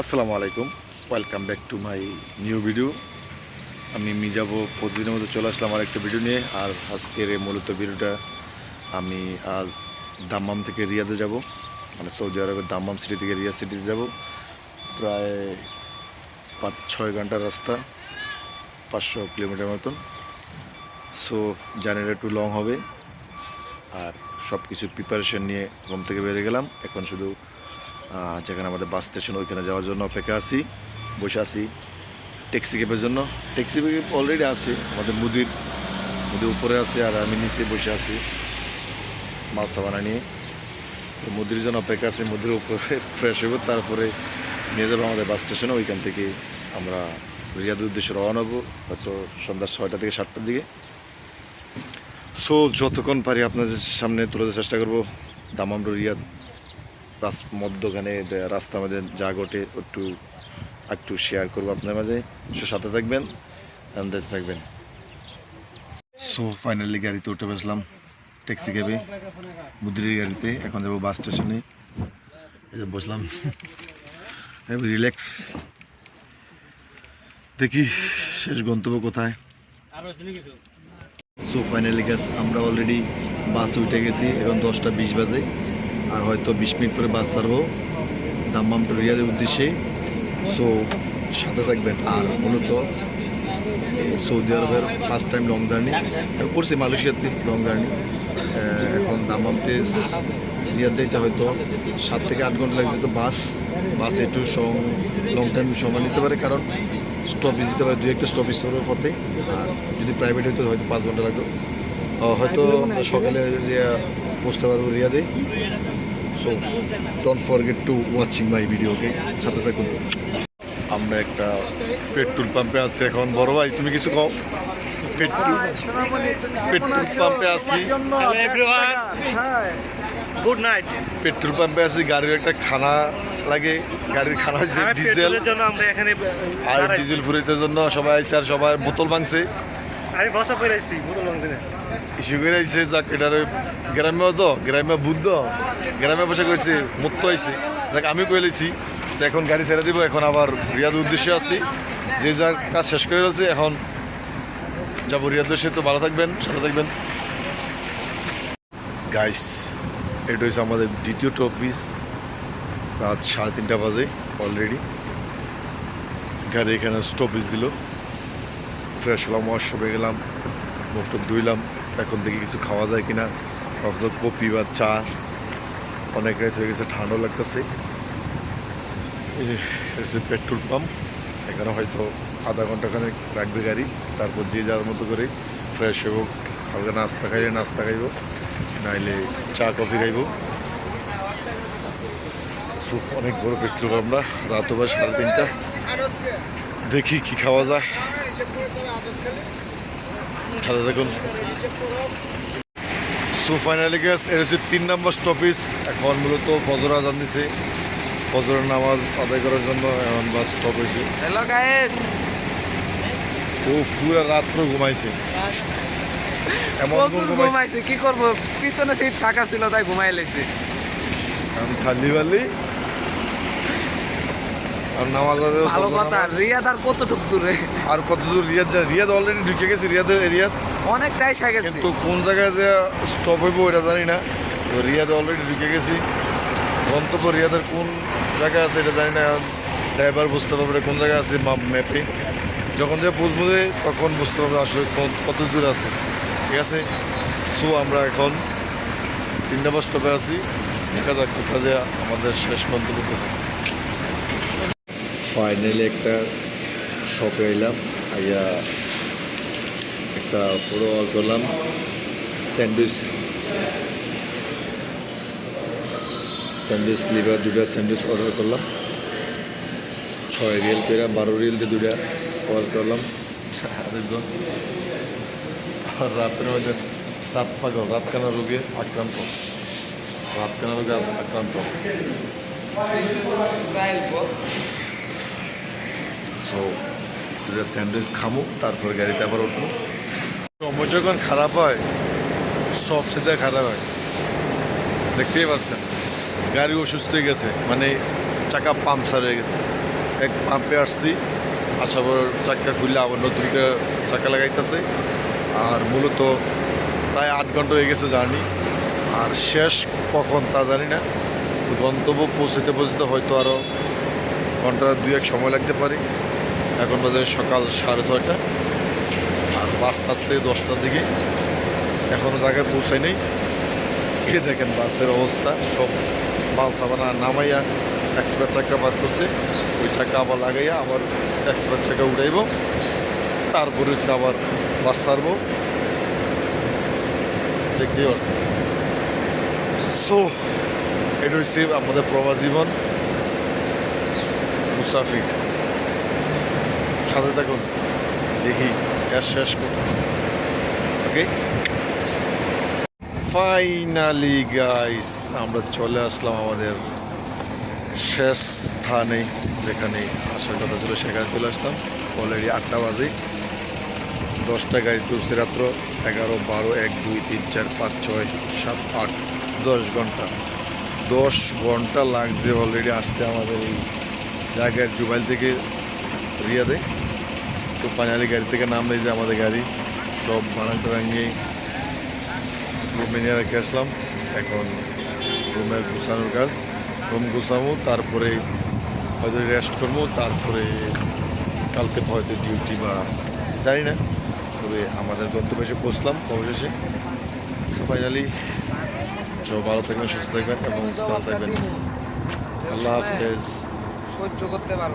আসসালামু আলাইকুম। Welcome back to my new video আমি মিজাব প্রতিদিনের মতো চলে আসলাম আর একটা ভিডিও নিয়ে। আর আজকের মূলত ভিডিওটা আমি আজ দাম্মাম থেকে রিয়াদে যাব। মানে সৌদি আরবের দাম্মাম সিটি থেকে রিয়াদ সিটিতে যাব। প্রায় পাঁচ ছয় ঘণ্টার রাস্তা, পাঁচশো কিলোমিটার মতন। সো জার্নিটা একটু লং হবে। আর সব কিছু প্রিপারেশন নিয়ে রুম থেকে বেরিয়ে গেলাম। এখন শুধু যেখানে আমাদের বাস স্টেশন, ওইখানে যাওয়ার জন্য অপেক্ষা আছি, বসে আছি ট্যাক্সি ক্যাবের জন্য। ট্যাক্সি ক্যাব অলরেডি আছে, আমাদের মুদির মুদির উপরে আছে, আর আমি নিচে বসে আছি মাল সাবানা নিয়ে। তো মুদির জন্য অপেক্ষা আছে, মুদির উপরে ফ্রেশ হইব, তারপরে নিয়ে যাব আমাদের বাস স্টেশনে, ওইখান থেকে আমরা রিয়াদের উদ্দেশ্যে রওনা হব, হয়তো সন্ধ্যা ছয়টা থেকে সাতটার দিকে। সো যতক্ষণ পারি আপনাদের সামনে তুলে চেষ্টা করব দামাম রিয়াদ মধ্যখানে রাস্তার মাঝে যা ঘটে একটু একটু শেয়ার করব আপনার মাঝে। সাথে থাকবেন দেখতে থাকবেন। সো ফাইনালি গাড়িতে উঠে বসলাম ট্যাক্সি ক্যাবে মুদ্রির গাড়িতে, এখন যাব বাস স্টেশনে বসলাম। রিল্যাক্স দেখি শেষ গন্তব্য কোথায়। সো ফাইনালি গ্যাস আমরা অলরেডি বাস উঠে গেছি, এখন দশটা বিশ বাজে। আর হয়তো বিশ মিনিট পরে বাস ছাড়বো। দাম্মাম টু রিয়াদের উদ্দেশ্যে। সো সাথে থাকবেন আর মূলত সৌদি আরবের ফার্স্ট টাইম লং জার্নি করছি মালয়েশিয়াতে লং জার্নি এখন দাম্মামতে রিয়াদ যাইতে হয়তো সাত থেকে আট ঘণ্টা লাগছে তো বাস। বাস একটু সং লং টাইম সময় নিতে পারে কারণ স্টপেজ দিতে পারে, দুই একটা স্টপেজ করার পথে। আর যদি প্রাইভেট হইতো হয়তো পাঁচ ঘণ্টা লাগতো। হয়তো সকালে রিয়া পৌঁছতে পারব রিয়াদে। So don't forget to watching my ভিডিওকে সাথে থাকুন। আমরা একটা পেট্রোল পাম্পে আছি এখন। বড় ভাই তুমি কিছু কও? পেট্রোল পেট্রোল পাম্পে আছি। Hello everyone. Good night. Petrol পাম্পে আছি গাড়ির একটা খানা লাগে। গাড়ির খানা হয়েছে ডিজেল জন্য আমরা এখানে আর। ডিজেল ফুরাইতে জন্য সবাই আইছে আর সবাই বোতল ভাঙছে। আমি বসা আইছে যাক এটার গ্রামে তো গ্রামে বুদ্ধ। গ্রামে বসে কইছে, মুক্ত হয়েছে দেখ আমি কয়ে লইছি এখন গাড়ি ছেড়ে দিব, এখন আবার রিয়াদ উদ্দেশ্যে আছি। যে যার কাজ শেষ করে ফেলছে, এখন যাব রিয়াদ উদ্দেশ্যে। তো ভালো থাকবেন, সাথে থাকবেন। গাইস এটা হচ্ছে আমাদের দ্বিতীয় টপিস রাত সাড়ে তিনটা বাজে অলরেডি গাড়ি এখানে স্টপেজ দিল। হলাম ওয়াশ হয়ে গেলাম মুখ টুক ধুইলাম, এখন দেখি কিছু খাওয়া যায় কিনা। অথবা কপি বা চা। অনেক রাত হয়ে গেছে ঠান্ডা লাগতেছে। Petrol pump. এখানে হয়তো আধা ঘণ্টা খানে রাখবে গাড়ি। তারপর যে যার মতো করে ফ্রেশ হইব, হালকা নাস্তা খাইলে নাস্তা খাইব, নাইলে চা, কফি খাইব। খুব অনেক বড় পেট্রোল পাম্প না। রাত হবে সাড়ে তিনটা। দেখি কি খাওয়া যায়। সাথে দেখুন। সো ফাইনালি গ্যাস এটা হচ্ছে তিন নম্বর স্টপেজ এখন মূলত ফজর আজান দিছে। ফজরের নামাজ আদায় করার জন্য এখন বাস স্টপ হয়েছে। ও পুরো রাত্র ঘুমাইছে। এমন ঘুমাইছে। ঘুমাইছে কি করব? পিছনে সিট ফাঁকা ছিল তাই ঘুমাই লেছি। খালি বালি। আর নামাজ ভালো কথা। রিয়াদ আর কতটুক দূরে? আর কত দূর? রিয়াদ যায় রিয়াদ অলরেডি ঢুকে গেছে রিয়াদের অনেকটাই সে গেছে। কিন্তু কোন জায়গায় যে স্টপ হইব ওটা জানি না। তো রিয়াদে অলরেডি ঢুকে গেছি। গন্তব্য রিয়াদের কোন জায়গায় আছে এটা জানি না। ড্রাইভার বুঝতে পারবে কোন জায়গায় আছে ম্যাপে যখন যে বুঝব যে তখন বুঝতে পারবে আসলে কত- কত দূর আছে। ঠিক আছে? সো আমরা এখন তিন নম্বর স্টপে আছি। দেখা যাক কোথা যে আমাদের শেষ গন্তব্য কোথায়। ফাইনালি একটা শপে এলাম। আইয়া একটা পুরো অর্ডার করলাম। স্যান্ডউইচ। স্যান্ডউইচ লিভার দুটা স্যান্ডউইচ অর্ডার করলাম। ছয় রিয়েল পেরা বারো রিয়েল দিয়ে দুটা অর্ডার করলাম। আরেকজন। আর রাতের মধ্যে রাত পাগল রাতকানা রোগে আক্রান্ত। রাত রাতকানা রোগে আক্রান্ত। সো দুটা স্যান্ডউইচ খামো, তারপর গাড়িতে আবার উঠবো। সময় যখন খারাপ হয়, সব সেটা খারাপ হয়। দেখতেই পাচ্ছেন, গাড়ি অসুস্থ হয়ে গেছে মানে চাকা পাম্পসার হয়ে গেছে। এক পাম্পে আসছি, আসার পর চাকা খুললে আবার নতুন করে চাকা লাগাইতেছে। আর মূলত প্রায় আট ঘণ্টা হয়ে গেছে জার্নি। আর শেষ কখন তা জানি না। গন্তব্য পৌঁছতে পৌঁছতে হয়তো আরও ঘণ্টা দুই এক সময় লাগতে পারে। এখন বাজে সকাল সাড়ে ছয়টা। আর বাস আসছে দশটার দিকে। এখনও জায়গায় পৌঁছায় নেই। এই দেখেন বাসের অবস্থা। সব মাল সাবানা নামাইয়া এক্সপ্রেস চাকা বার করছে। ওই চাকা আবার লাগাইয়া আবার এক্সপ্রেস চাকা উঠাইব তারপরে হচ্ছে আবার বাস ছাড়বো। দেখতেই পাচ্ছি সো এটা হচ্ছে আমাদের প্রবাস জীবন। মুসাফির। সাথে থাকুন। দেখি গ্যাস শেষ করুন ওকে ফাইনালি গাইস আমরা চলে আসলাম আমাদের শেষ স্থানে, যেখানে আসার কথা ছিল, সেখানে চলে আসলাম। অলরেডি আটটা বাজে। দশটা গাড়ি তুলছে রাত্র। এগারো, বারো, এক, দুই, তিন, চার, পাঁচ, ছয়, সাত, আট, দশ ঘণ্টা। দশ ঘণ্টা লাগছে অলরেডি আসতে আমাদের এই জায়গার জুবাইল থেকে রিয়াদে। তো ফাইনালি গাড়ি থেকে নামলে যে আমাদের গাড়ি সব ভাড়া টাড়া নিয়ে রুমে নিয়ে রেখে আসলাম। এখন রুমের গুছানোর কাজ রুম গুছাবো তারপরে হয়তো রেস্ট করব তারপরে কালকে তো হয়তো ডিউটি বা জানি না। তবে আমাদের গন্তব্যে এসে পৌঁছলাম অবশেষে। ফাইনালি সব ভালো থাকবেন সুস্থ থাকবেন এবং ভালো থাকবেন। আল্লাহ হাফেজ। সহ্য করতে পারব